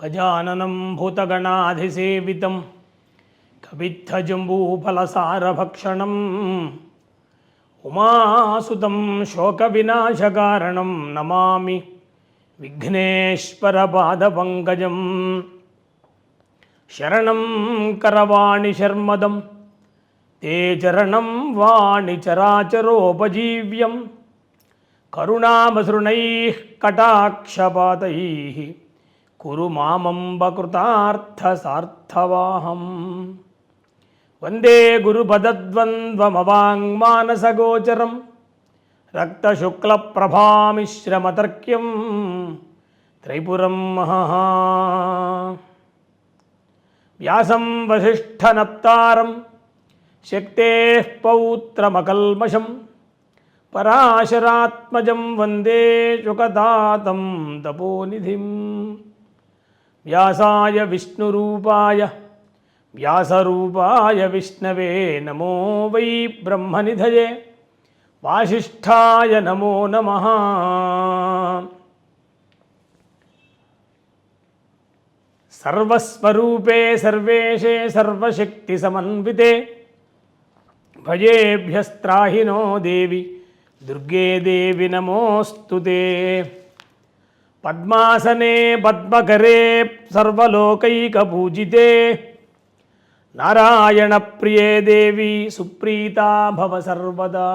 గజాననం భూతగణాధిసేవితం కవిత్థజంబూఫలసారభక్షణం ఉమాసుతం శోకవినాశకారణం నమామి విఘ్నేశ్వరపాదపంకజం శరణం కరవాణి శర్మదం తే చరణం వాణి చరాచరోపజీవ్యం కరుణామసృణై కటాక్షపాతై కురు మామంబకృతార్థసార్థవాహం వందే గురుపదద్వంద్వమవాङ्మానసగోచరం రక్తశుక్లప్రభామిశ్రమతర్క్యం త్రైపురం మహః వ్యాసం వసిష్ఠనప్తారం శక్తే పౌత్రమకల్మషం పరాశరాత్మజం వందే శుకదాతం తపోనిధిం వ్యాసాయ విష్ణురూపాయ వ్యాసరూపాయ విష్ణవే నమో వై బ్రహ్మనిధయే వాసిష్ఠాయ నమో నమ. సర్వస్వరూపే సర్వేషే సర్వశక్తి సమన్వితే భజేభ్యస్త్రాహినో దేవి దుర్గే దేవి నమోస్తుతే పద్మాసనే పద్మకరే సర్వలోకైకపూజితే. నారాయణప్రియే దేవి సుప్రీతా భవ సర్వదా.